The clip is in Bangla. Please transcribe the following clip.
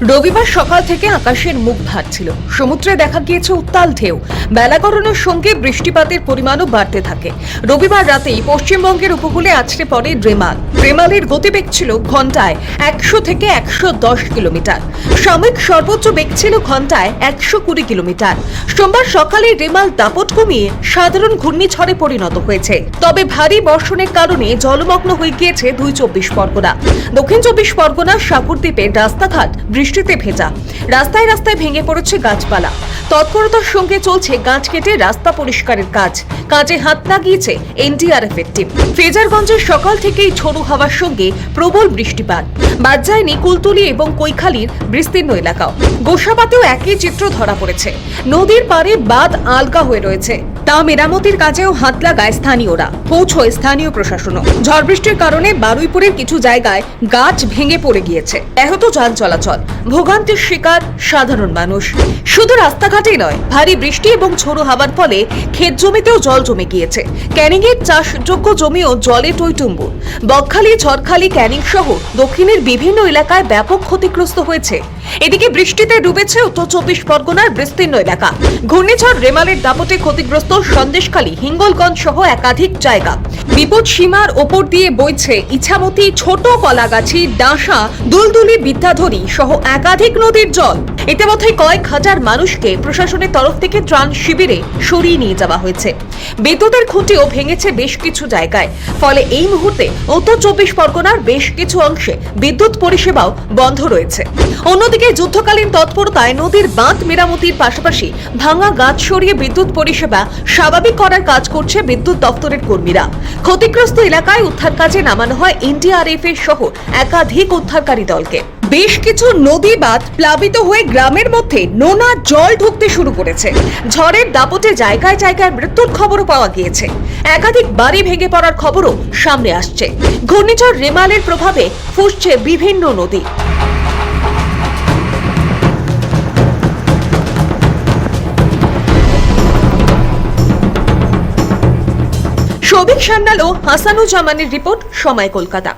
রবিবার সকাল থেকে আকাশের মুখ ভারছিল সমুদ্রে দেখা গিয়েছে উত্তাল ঢেউ। বেলা সঙ্গে বৃষ্টিপাতের পরিমাণও বাড়তে থাকে। রবিবার রাতেই পশ্চিমবঙ্গের উপকূলে আছড়ে পড়ে রেমাল রেমালের গতিবেগ ছিল ঘন্টায় একশো থেকে একশো দশ কিলোমিটার। সাময়িক সর্বোচ্চ বেগ ছিল ঘন্টায় একশো কুড়ি কিলোমিটার। সোমবার সকালে রেমাল দাপট কমিয়ে সাধারণ ঘূর্ণিঝড়ে পরিণত হয়েছে। তবে ভারী বর্ষণের কারণে জলমগ্ন হয়ে গিয়েছে দুই চব্বিশ পরগনা। দক্ষিণ চব্বিশ পরগনা সাগরদ্বীপের রাস্তাঘাট বৃষ্টিতে ভেজা। রাস্তায় রাস্তায় ভেঙে পড়েছে গাছপালা। তৎপরতার সঙ্গে চলছে গাছ কেটে রাস্তা পরিষ্কারের কাজ। কাজে হাত লাগিয়েছে এনডিআরএফ এর টিম। ফ্রেজারগঞ্জের সকাল থেকেই ঝোড়ো হাওয়ার সঙ্গে প্রবল বৃষ্টিপাত। বাদ যায়নি কুলতুলি এবং কৈখালির বিস্তীর্ণ এলাকাও। গোসাবাতেও একই চিত্র ধরা পড়েছে। নদীর পাড়ে বাঁধ আলগা হয়ে রয়েছে। তা মেরামতির কাজেও হাত লাগায় স্থানীয়রা। পৌঁছয় স্থানীয় প্রশাসনও। ঝড় বৃষ্টির কারণে বারুইপুরের কিছু জায়গায় গাছ ভেঙে পড়ে গিয়েছে। ব্যাহত যান চলাচল। ভোগান্তির শিকার সাধারণ মানুষ। শুধু রাস্তাঘাটেই নয়, ভারী বৃষ্টি এবং ঝোড়ো হাওয়ার ফলে ক্ষেত জমিতেও জল জমে গিয়েছে। ক্যানিংয়ের চাষযোগ্য জমিও জলে টইটুম্বুর বকখালি, ঝড়খালি ক্যানিং সহ দক্ষিণের বিভিন্ন এলাকায় ব্যাপক ক্ষতিগ্রস্ত হয়েছে। এদিকে বৃষ্টিতে ডুবেছে উত্তর চব্বিশ পরগনার বিস্তীর্ণ এলাকা। ঘূর্ণিঝড় রেমালের দাপটে ক্ষতিগ্রস্ত সন্দেশখালী, হিঙ্গলগঞ্জ সহ একাধিক জায়গা। বিপদ সীমার ওপর দিয়ে বইছে ইছামতি ছোট কলাগাছি, ডাঁসা, দুলদুলি বিদ্যাধরী সহ একাধিক নদীর জল। ইতিমধ্যে কয়েক হাজার মানুষকে প্রশাসনের তরফ থেকে ত্রাণ শিবিরে সরিয়ে নিয়ে যাওয়া হয়েছে। বিদ্যুতের খুঁটিও ভেঙেছে বেশ কিছু জায়গায়। ফলে এই মুহূর্তে উত্তর চব্বিশ পরগনার বেশ কিছু অংশে বিদ্যুৎ পরিষেবাও বন্ধ রয়েছে। অন্যদিকে যুদ্ধকালীন তৎপরতায় নদীর বাঁধ মেরামতির পাশাপাশি ভাঙা গাছ সরিয়ে বিদ্যুৎ পরিষেবা স্বাভাবিক করার কাজ করছে বিদ্যুৎ দপ্তরের কর্মীরা। ক্ষতিগ্রস্ত এলাকায় উদ্ধার কাজে নামানো হয় এনডিআরএফ এর সহ একাধিক উদ্ধারকারী দলকে। বেশ কিছু নদী বাঁধ প্লাবিত হয়ে গ্রামের মধ্যে নোনা জল ঢুকতে শুরু করেছে। ঝড়ের দাপটে জায়গায় জায়গায় মৃত্যুর খবরও পাওয়া গিয়েছে। একাধিক বাড়ি ভেঙে পড়ার খবরও সামনে আসছে। ঘূর্ণিঝড় রেমালের প্রভাবে ফুসছে বিভিন্ন নদী। সৌভিক সান্যাল ও হাসানুজ্জামানের রিপোর্ট সময় কলকাতা।